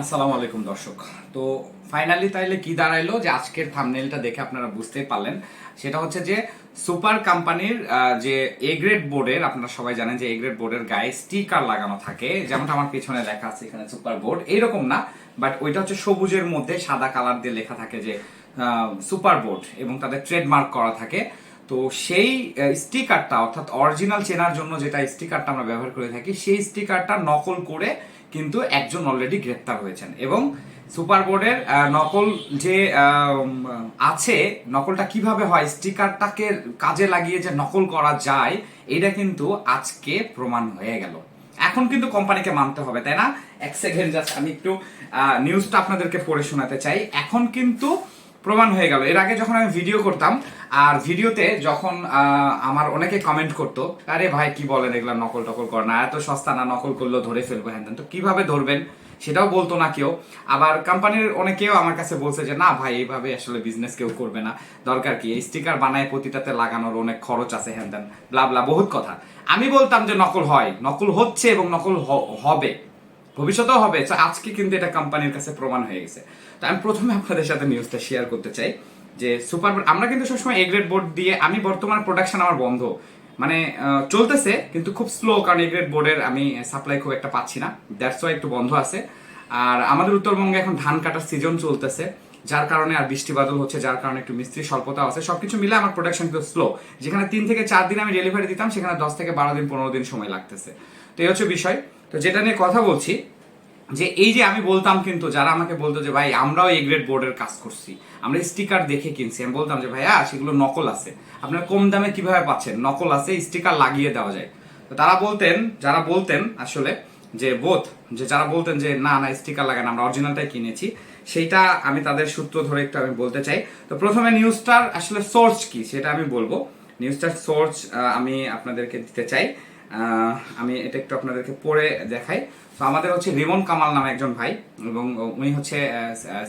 আসসালামু আলাইকুম দর্শক। তো ফাইনালি তাইলে কি দাঁড়াইলো যে আজকের থামনেলটা দেখে আপনারা বুঝতেই পারলেন। সেটা হচ্ছে যে সুপার কোম্পানির যে এ গ্রেড বোর্ডের আপনারা সবাই জানেন যে এ গ্রেড বোর্ডের গায়ে স্টিকার লাগানো থাকে। যেমনটা আমার পিছনে লেখা আছে এখানে সুপার বোর্ড এইরকম না বাট ওইটা হচ্ছে সবুজের মধ্যে সাদা কালার দিয়ে লেখা থাকে যে সুপার বোর্ড এবং তাদের ট্রেডমার্ক করা থাকে। তো সেই স্টিকারটা অর্থাৎ অরিজিনাল চেনার জন্য যেটা স্টিকারটা আমরা ব্যবহার করে থাকি, সেই স্টিকারটা নকল করে কিন্তু একজন অলরেডি গ্রেপ্তার হয়েছেন। এবং সুপার বোর্ডের নকল যে আছে, নকলটা কীভাবে হয় স্টিকারটাকে কাজে লাগিয়ে যে নকল করা যায়, এটা কিন্তু আজকে প্রমাণ হয়ে গেল। এখন কিন্তু কোম্পানিকে মানতে হবে, তাই না? এক সেকেন্ড জাস্ট আমি একটু নিউজটা আপনাদেরকে পড়ে শোনাতে চাই। এখন কিন্তু প্রমাণ হয়ে গেল। এর আগে যখন আমি ভিডিও করতাম, আর ভিডিওতে যখন আমার অনেকে কমেন্ট করতো, আরে ভাই, কি বলেন? এগুলা নকল টকল কর না। এত সস্তা না, নকল করলেও ধরে ফেলব। হ্যান তো কীভাবে ধরবেন? সেটাও বলতো না কেউ। আবার কোম্পানির অনেকেও আমার কাছে বলছে যে, না ভাই, এইভাবে আসলে বিজনেস কেউ করবে না। দরকার কি? এই স্টিকার বানায় প্রতিটাতে লাগানোর অনেক খরচ আছে, হ্যান ত্যান। ব্লা ব্লা বহুত কথা। আমি বলতাম যে, নকল হয়। নকল হচ্ছে এবং নকল হবে। ভবিষ্যতেও হবে। আজকে কিন্তু এটা কোম্পানির কাছে প্রমাণ হয়ে গেছে। তো আমি প্রথমে আপনাদের সাথে নিউজটা শেয়ার করতে চাই যে সুপার আমরা কিন্তু সবসময় এ গ্রেড বোর্ড দিয়ে আমি বর্তমান প্রোডাকশন আমার বন্ধ। মানে চলতেছে, কিন্তু খুব স্লো কারণ এ গ্রেড বোর্ডের আমি সাপ্লাই খুব একটা পাচ্ছি না। দ্যাটস ওয়াই একটু বন্ধ আছে। আর আমাদের উত্তরবঙ্গে এখন ধান কাটার সিজন চলতেছে, যার কারণে আর বৃষ্টি বাদল হচ্ছে, যার কারণে একটু মিস্ত্রি স্বল্পতা আছে। সবকিছু মিলে আমার প্রোডাকশন কিন্তু স্লো যেখানে তিন থেকে চার দিন আমি ডেলিভারি দিতাম, সেখানে দশ থেকে বারো দিন, পনেরো দিন সময় লাগতেছে। তো এই হচ্ছে বিষয়। তো যেটা নিয়ে কথা বলছি যে এই যে আমি বলতাম কিন্তু, যারা আমাকে বলতো যে, ভাই, আমরাও এ গ্রেড বোর্ডের কাজ করছি। আমরা স্টিকার দেখে কিনছি। আমি বলতাম যে, ভাইয়া, সেগুলো নকল আছে। আপনারা কম দামে কীভাবে পাচ্ছেন? নকল আছে স্টিকার লাগিয়ে দেওয়া যায়। তো তারা বলতেন, যারা বলতেন আসলে যে বোধ যে যারা বলতেন যে, না না স্টিকার লাগান, আমরা অরিজিনালটাই কিনেছি। সেইটা আমি তাদের সূত্র ধরে একটু আমি বলতে চাই। তো প্রথমে নিউজটার আসলে সোর্স কি, সেটা আমি বলব। নিউজটার সোর্স আমি আপনাদেরকে দিতে চাই। আমি এটা একটু আপনাদেরকে পড়ে দেখাই। তো আমাদের হচ্ছে রিমন কামাল নামে একজন ভাই এবং উনি হচ্ছে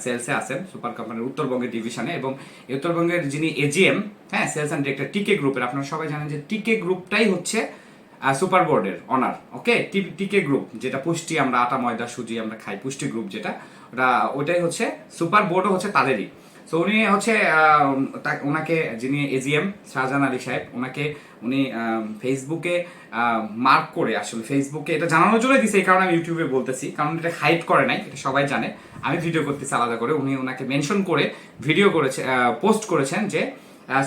সেলসে আছেন সুপার কোম্পানির উত্তরবঙ্গের ডিভিশনে এবং উত্তরবঙ্গের যিনি এজিএম হ্যাঁ সেলস অ্যান্ড ডিরেক্টর টিকে গ্রুপের আপনারা সবাই জানেন যে টিকে গ্রুপটাই হচ্ছে সুপার বোর্ডের অনার ওকে টিকে গ্রুপ যেটা পুষ্টি, আমরা আটা, ময়দা, সুজি, আমরা খাই, পুষ্টি গ্রুপ যেটা, ওটা ওটাই হচ্ছে সুপার বোর্ডও হচ্ছে তাদেরই। তো উনি হচ্ছে ওনাকে যিনি এজিএম শাহজাহান আলী সাহেব, ওনাকে উনি ফেসবুকে মার্ক করে আসলে ফেসবুকে এটা জানানোর জন্য দিছে, এই কারণে আমি ইউটিউবে বলতেছি, কারণ এটা হাইড করে নাই, এটা সবাই জানে। আমি ভিডিও করতেছি আলাদা করে, উনি ওনাকে মেনশন করে ভিডিও করেছে পোস্ট করেছেন যে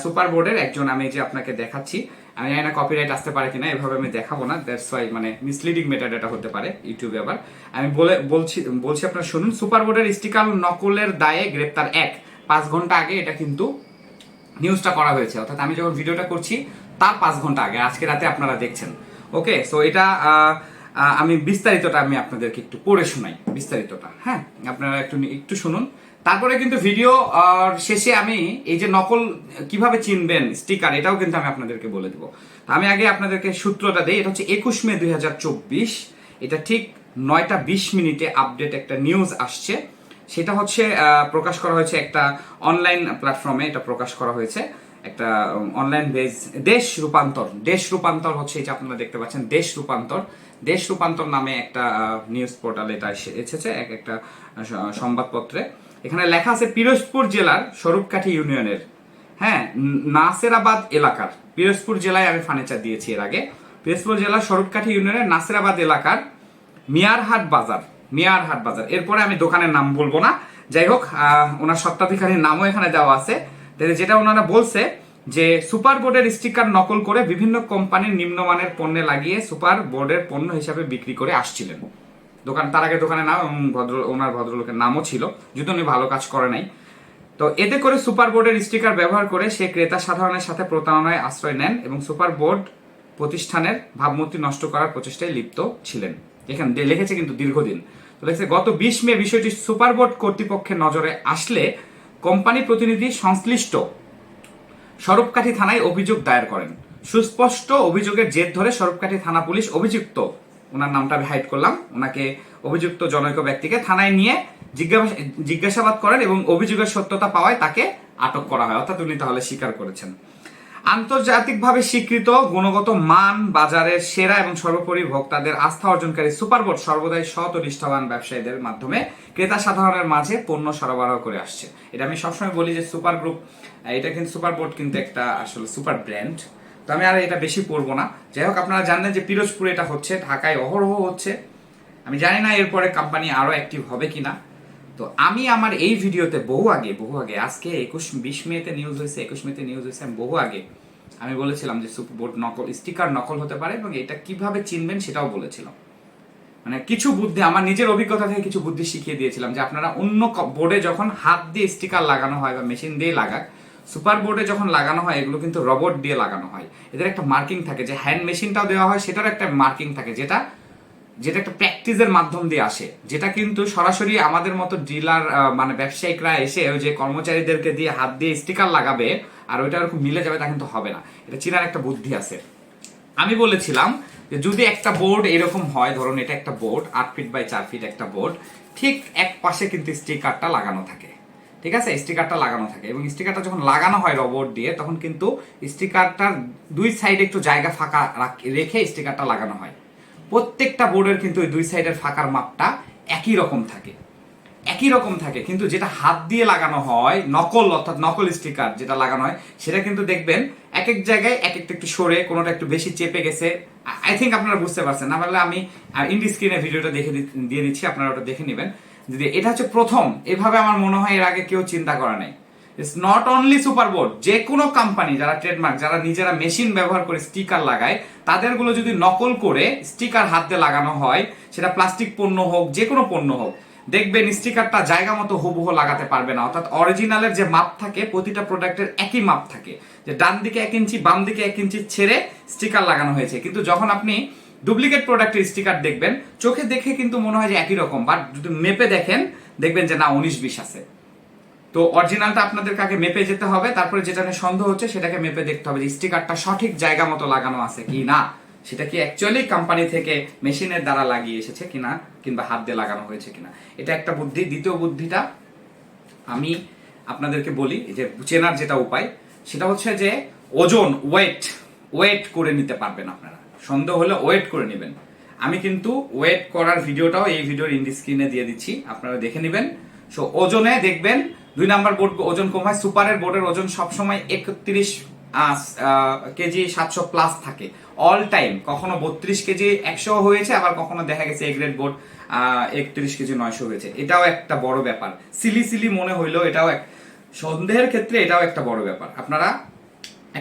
সুপার বোর্ডের একজন, আমি যে আপনাকে দেখাচ্ছি, আমি জানি না কপিরাইট আসতে পারে কিনা, এভাবে আমি দেখাবো না দ্যাটস ওয়াই মানে মিসলিডিং মেটার এটা হতে পারে ইউটিউবে আবার। আমি বলে, বলছি বলছি আপনারা শুনুন সুপার বোর্ডের স্টিকার নকলের দায়ে গ্রেপ্তার এক। পাঁচ ঘণ্টা আগে এটা কিন্তু নিউজটা করা হয়েছে। অর্থাৎ আমি যখন ভিডিওটা করছি, তার পাঁচ ঘণ্টা আগে, আজকে রাতে আপনারা দেখছেন। ওকে সো এটা আমি বিস্তারিতটা আমি আপনাদেরকে একটু পড়ে শোনাই, বিস্তারিতটা। হ্যাঁ? আপনারা একটু একটু শুনুন। তারপরে কিন্তু ভিডিও শেষে আমি এই যে নকল, কীভাবে চিনবেন স্টিকার এটাও কিন্তু আমি আপনাদেরকে বলে দেবো। আমি আগে আপনাদেরকে সূত্রটা দিই, এটা হচ্ছে একুশ মে দুই হাজার চব্বিশ। এটা ঠিক নয়টা বিশ মিনিটে আপডেট একটা নিউজ আসছে। সেটা হচ্ছে প্রকাশ করা হয়েছে একটা অনলাইন প্ল্যাটফর্মে এটা প্রকাশ করা হয়েছে। একটা অনলাইন বেজ দেশ রূপান্তর। দেশ রূপান্তর হচ্ছে যে আপনারা দেখতে পাচ্ছেন, দেশ রূপান্তর। দেশ রূপান্তর নামে একটা নিউজ পোর্টাল এটা এসে- এসেছে, এক একটা সংবাদপত্রে। এখানে লেখা আছে পিরোজপুর জেলার স্বরূপকাঠি ইউনিয়নের। হ্যাঁ নাসেরাবাদ এলাকার। পিরোজপুর জেলায় আমি ফার্নিচার দিয়েছি এর আগে। পিরোজপুর জেলার স্বরূপকাঠি ইউনিয়নের নাসেরাবাদ এলাকার মিয়ারহাট বাজার। মিয়ারহাট বাজার। এরপরে আমি দোকানের নাম বলব না। যাই হোক ওনার সত্ত্বাধিকারীর নামও এখানে দেওয়া আছে। যেটা ওনারা বলছে যে, সুপার বোর্ডের স্টিকার নকল করে বিভিন্ন কোম্পানির নিম্নমানের পণ্যে লাগিয়ে সুপার বোর্ডের পণ্য হিসাবে বিক্রি করে আসছিলেন। দোকান, তার আগে দোকানের নাম এবং ভদ্র, ওনার ভদ্রলোকের নামও ছিল। যদি উনি ভালো কাজ করে নাই। তো এতে করে সুপার বোর্ডের স্টিকার ব্যবহার করে সে ক্রেতা সাধারণের সাথে প্রতারণায় আশ্রয় নেন এবং সুপার বোর্ড প্রতিষ্ঠানের ভাবমূর্তি নষ্ট করার প্রচেষ্টায় লিপ্ত ছিলেন। এখানে লিখেছে কিন্তু দীর্ঘদিন। তো লিখেছে গত বিশ মে বিষয়টি সুপার বোর্ড কর্তৃপক্ষের নজরে আসলে কোম্পানি প্রতিনিধি সংশ্লিষ্ট স্বরূপকাঠি থানায় অভিযোগ দায়ের করেন। সুস্পষ্ট অভিযোগের জের ধরে স্বরূপকাঠি থানা পুলিশ অভিযুক্ত, ওনার নামটা আমি হাইড করলাম, ওনাকে অভিযুক্ত জনৈক ব্যক্তিকে থানায় নিয়ে জিজ্ঞাসা- জিজ্ঞাসাবাদ করেন এবং অভিযোগের সত্যতা পাওয়ায় তাকে আটক করা হয়। অর্থাৎ উনি তাহলে স্বীকার করেছেন। আন্তর্জাতিকভাবে স্বীকৃত গুণগত মান, বাজারের সেরা এবং সর্বোপরি ভোক্তাদের আস্থা অর্জনকারী সুপারবোর্ড সর্বদাই সৎ ও নিষ্ঠাবান ব্যবসায়ীদের মাধ্যমে ক্রেতা সাধারণের মাঝে পণ্য সরবরাহ করে আসছে। এটা আমি সবসময় বলি যে সুপার গ্রুপ, এটা কিন্তু সুপারবোর্ড কিন্তু একটা আসলে সুপার ব্র্যান্ড। তো আমি আর এটা বেশি পড়ব না। যাই হোক, আপনারা জানেন যে পিরোজপুরে এটা হচ্ছে, ঢাকায় অহরহ হচ্ছে। আমি জানি না এরপরে কোম্পানি আরও অ্যাক্টিভ হবে কিনা। তো আমি আমার এই ভিডিওতে বহু আগে বহু আগে, আজকে একুশ, বিশ মেতে নিউজ হয়েছে, একুশ মেতে নিউজ হয়েছে, আমি বহু আগে আমি বলেছিলাম যে সুপারবোর্ড নকল, স্টিকার নকল হতে পারে এবং এটা কীভাবে চিনবেন সেটাও বলেছিলাম। মানে কিছু বুদ্ধি, আমার নিজের অভিজ্ঞতা থেকে কিছু বুদ্ধি শিখিয়ে দিয়েছিলাম যে আপনারা অন্য বোর্ডে যখন হাত দিয়ে স্টিকার লাগানো হয় বা মেশিন দিয়ে লাগাক সুপার বোর্ডে যখন লাগানো হয়, এগুলো কিন্তু রবট দিয়ে লাগানো হয়। এদের একটা মার্কিং থাকে যে হ্যান্ড মেশিনটাও দেওয়া হয় সেটার একটা মার্কিং থাকে যেটা যেটা একটা প্র্যাকটিসের মাধ্যম দিয়ে আসে, যেটা কিন্তু সরাসরি আমাদের মতো ডিলার মানে ব্যবসায়িকরা এসে ওই যে কর্মচারীদেরকে দিয়ে হাত দিয়ে স্টিকার লাগাবে আর ওইটা ওরকম মিলে যাবে তা কিন্তু হবে না। এটা চীনার একটা বুদ্ধি আছে। আমি বলেছিলাম যে যদি একটা বোর্ড এরকম হয়, ধরুন এটা একটা বোর্ড আট ফিট বাই চার ফিট একটা বোর্ড ঠিক এক পাশে কিন্তু স্টিকারটা লাগানো থাকে। ঠিক আছে? স্টিকারটা লাগানো থাকে এবং স্টিকারটা যখন লাগানো হয় রবট দিয়ে, তখন কিন্তু স্টিকারটার দুই সাইডে একটু জায়গা ফাঁকা রাখ- রেখে স্টিকারটা লাগানো হয়। প্রত্যেকটা বোর্ডের কিন্তু ওই দুই সাইডের ফাঁকার মাপটা একই রকম থাকে। একই রকম থাকে, কিন্তু যেটা হাত দিয়ে লাগানো হয়, নকল অর্থাৎ নকল স্টিকার যেটা লাগানো হয়, সেটা কিন্তু দেখবেন এক এক জায়গায় এক একটা একটু সরে, কোনোটা একটু বেশি চেপে গেছে। আই থিঙ্ক আপনারা বুঝতে পারছেন। না পারলে আমি ইন্ডি স্ক্রিনে ভিডিওটা দেখে দিয়ে দিচ্ছি, আপনারা ওটা দেখে নেবেন। যদি এটা হচ্ছে প্রথম, এভাবে আমার মনে হয় এর আগে কেউ চিন্তা করা নাই। It's not only super board যে কোনো কোম্পানি যারা ট্রেডমার্ক যারা নিজেরা মেশিন ব্যবহার করে স্টিকার লাগায়, তাদেরগুলো যদি নকল করে স্টিকার হাতে লাগানো হয়, সেটা প্লাস্টিক পণ্য হোক যে কোনো পণ্য হোক, দেখবেন স্টিকারটা জায়গা মতো হুবহু লাগাতে পারবে না। অর্থাৎ অরিজিনালের যে মাপ থাকে, প্রতিটা প্রোডাক্টের একই মাপ থাকে। যে ডান দিকে এক ইঞ্চি, বাম দিকে এক ইঞ্চি ছেড়ে স্টিকার লাগানো হয়েছে। কিন্তু যখন আপনি ডুপ্লিকেট প্রোডাক্টের স্টিকার দেখবেন, চোখে দেখে কিন্তু মনে হয় যে একই রকম। বাট যদি মেপে দেখেন, দেখবেন যে না, উনিশ বিশ আছে। তো অরিজিনালটা আপনাদের কাকে মেপে যেতে হবে, তারপরে যেটা নিয়ে সন্দেহ হচ্ছে সেটাকে মেপে দেখতে হবে যে স্টিকারটা সঠিক জায়গা মতো লাগানো আছে কি না। সেটা কি অ্যাকচুয়ালি কোম্পানি থেকে মেশিনের দ্বারা লাগিয়ে এসেছে কিনা কিংবা হাত দিয়ে লাগানো হয়েছে কিনা এটা একটা বুদ্ধি। দ্বিতীয় বুদ্ধিটা আমি আপনাদেরকে বলি যে চেনার যেটা উপায়, সেটা হচ্ছে যে ওজন ওয়েট ওয়েট করে নিতে পারবেন আপনারা। সন্দেহ হলে ওয়েট করে নেবেন। আমি কিন্তু ওয়েট করার ভিডিওটাও এই ভিডিওর ইন্ডি স্ক্রিনে দিয়ে দিচ্ছি, আপনারা দেখে নেবেন। সো ওজনে দেখবেন দুই নাম্বার বোর্ড ওজন কম হয়। সুপারের বোর্ডের ওজন সবসময় একত্রিশ কেজি সাতশো প্লাস থাকে। অল টাইম কখনো বত্রিশ কেজি একশো হয়েছে, আবার কখনো দেখা গেছে এ গ্রেড বোর্ড একত্রিশ কেজি নয়শো হয়েছে। এটাও একটা বড় ব্যাপার। সিলি সিলি মনে হইলেও এটাও এক, সন্দেহের ক্ষেত্রে এটাও একটা বড় ব্যাপার। আপনারা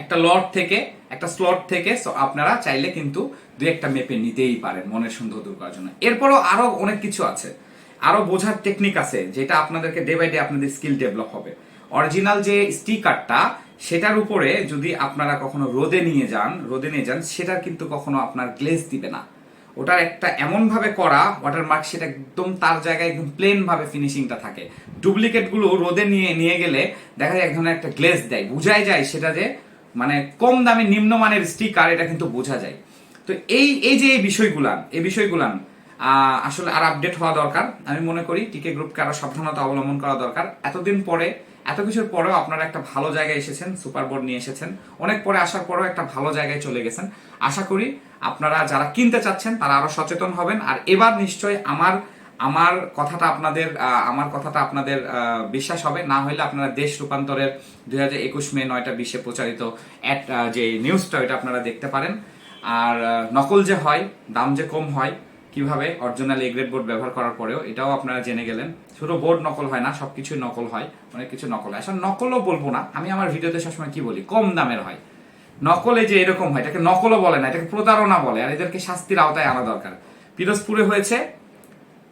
একটা লট থেকে, একটা স্লট থেকে আপনারা চাইলে কিন্তু দুই একটা মেপে নিতেই পারেন মনের সন্দেহ দূর করার জন্য এরপরও আরও অনেক কিছু আছে। আরও বোঝার টেকনিক আছে, যেটা আপনাদেরকে ডে বাই ডে আপনাদের স্কিল ডেভেলপ হবে। অরিজিনাল যে স্টিকারটা সেটার উপরে যদি আপনারা কখনো রোদে নিয়ে যান, রোদে নিয়ে যান সেটা কিন্তু কখনো আপনার গ্লেজ দিবে না। ওটার একটা এমন ভাবে করা ওয়াটারমার্ক সেটা একদম তার জায়গায় একদম প্লেন ভাবে ফিনিশিংটা থাকে। ডুপ্লিকেটগুলো রোদে নিয়ে নিয়ে গেলে দেখা যায় এক ধরনের একটা গ্লেজ দেয়, বুঝাই যায় সেটা যে মানে কম দামে নিম্নমানের স্টিকার এটা কিন্তু বোঝা যায়। তো এই এই যে এই বিষয়গুলান এই বিষয়গুলান আসলে আর আপডেট হওয়া দরকার। আমি মনে করি টিকে গ্রুপকে আরও সাবধানতা অবলম্বন করা দরকার। এতদিন পরে, এত কিছুর পরেও আপনারা একটা ভালো জায়গায় এসেছেন সুপার বোর্ড নিয়ে এসেছেন। অনেক পরে আসার পরেও একটা ভালো জায়গায় চলে গেছেন। আশা করি আপনারা যারা কিনতে চাচ্ছেন, তারা আরও সচেতন হবেন। আর এবার নিশ্চয়ই আমার আমার কথাটা আপনাদের আমার কথাটা আপনাদের বিশ্বাস হবে। না হলে আপনারা দেশ রূপান্তরের দুই হাজার একুশ মে নয়টা বিশে প্রচারিত যে নিউজটা ওইটা আপনারা দেখতে পারেন। আর নকল যে হয়, দাম যে কম হয় কীভাবে অরিজিনাল এ গ্রেড বোর্ড ব্যবহার করার পরেও এটাও আপনারা জেনে গেলেন। শুধু বোর্ড নকল হয় না সবকিছু নকল হয়, অনেক কিছু নকল হয়। আসলে নকলও বলব না, আমি আমার ভিডিওতে সবসময় কি বলি, কম দামের হয়। নকলে যে এরকম হয়, এটাকে নকলও বলে না, এটাকে প্রতারণা বলে, আর এদেরকে শাস্তির আওতায় আনা দরকার। পিরোজপুরে হয়েছে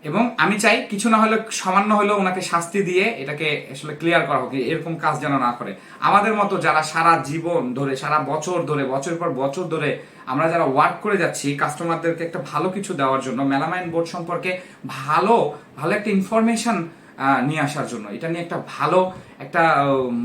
এবং আমি চাই কিছু না হলে সামান্য হলেও ওনাকে শাস্তি দিয়ে এটাকে আসলে ক্লিয়ার করা হোক, এরকম কাজ যেন না করে। আমাদের মতো যারা সারা জীবন ধরে, সারা বছর ধরে, বছর পর বছর ধরে আমরা যারা ওয়ার্ক করে যাচ্ছি কাস্টমারদেরকে একটা ভালো কিছু দেওয়ার জন্য মেলামাইন বোর্ড সম্পর্কে ভালো ভালো একটা ইনফরমেশন নিয়ে আসার জন্য। এটা নিয়ে একটা ভালো একটা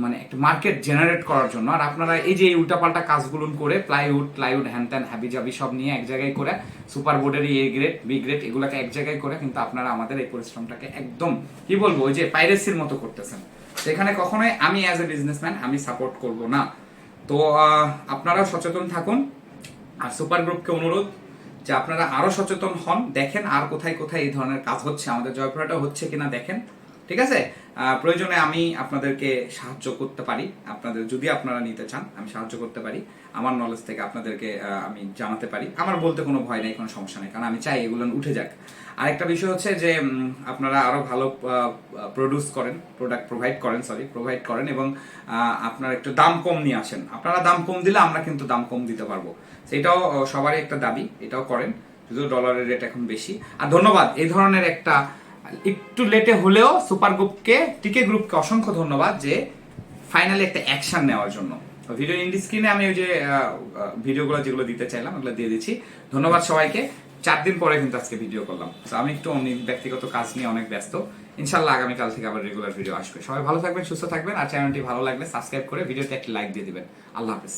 মানে একটা মার্কেট জেনারেট করার জন্য। আর আপনারা এই যে উল্টাপাল্টা কাজগুলো করে প্লাইউড প্লাইউড হ্যান ত্যান হ্যাবি জাবি সব নিয়ে এক জায়গায় করে সুপার বোর্ডের এ গ্রেড বি গ্রেড এগুলোকে এক জায়গায় করে কিন্তু আপনারা আমাদের এই পরিশ্রমটাকে একদম কি বলব ওই যে পাইরেসির মতো করতেছেন। সেখানে কখনোই আমি অ্যাজ এ বিজনেসম্যান আমি সাপোর্ট করব না। তো আহ, আপনারাও সচেতন থাকুন। আর সুপার গ্রুপকে অনুরোধ যে আপনারা আরও সচেতন হন দেখেন আর কোথায় কোথায় এই ধরনের কাজ হচ্ছে আমাদের জয়পুরাটা হচ্ছে কিনা দেখেন। ঠিক আছে? প্রয়োজনে আমি আপনাদেরকে সাহায্য করতে পারি। আপনাদের যদি আপনারা নিতে চান, আমি সাহায্য করতে পারি। আমার নলেজ থেকে আপনাদেরকে আমি জানাতে পারি। আমার বলতে কোনো ভয় নেই, কোনো সমস্যা নেই। কারণ আমি চাই এগুলো উঠে যাক। আরেকটা বিষয় হচ্ছে যে আপনারা আরও ভালো প্রডিউস করেন প্রোডাক্ট প্রোভাইড করেন সরি প্রোভাইড করেন এবং আপনারা একটু দাম কম নিয়ে আসেন। আপনারা দাম কম দিলে আমরা কিন্তু দাম কম দিতে পারব। সেটাও সবারই একটা দাবি, এটাও করেন। যদিও ডলারের রেট এখন বেশি। আর ধন্যবাদ, এই ধরনের একটা একটু লেটে হলেও সুপার গ্রুপকে টিকে গ্রুপকে অসংখ্য ধন্যবাদ যে ফাইনালি একটা অ্যাকশন নেওয়ার জন্য। ভিডিও ইন্ডি স্ক্রিনে আমি ওই যে ভিডিওগুলো যেগুলো দিতে চাইলাম, ওগুলো দিয়ে দিচ্ছি। ধন্যবাদ সবাইকে। চার দিন পরে কিন্তু আজকে ভিডিও করলাম। তো আমি একটু অনেক ব্যক্তিগত কাজ নিয়ে অনেক ব্যস্ত। ইনশাল্লাহ আগামীকাল থেকে আবার রেগুলার ভিডিও আসবে। সবাই ভালো থাকবেন, সুস্থ থাকবেন। আর চ্যানেলটি ভালো লাগলে সাবস্ক্রাইব করে ভিডিওতে একটি লাইক দিয়ে দিবেন। আল্লাহ হাফিজ।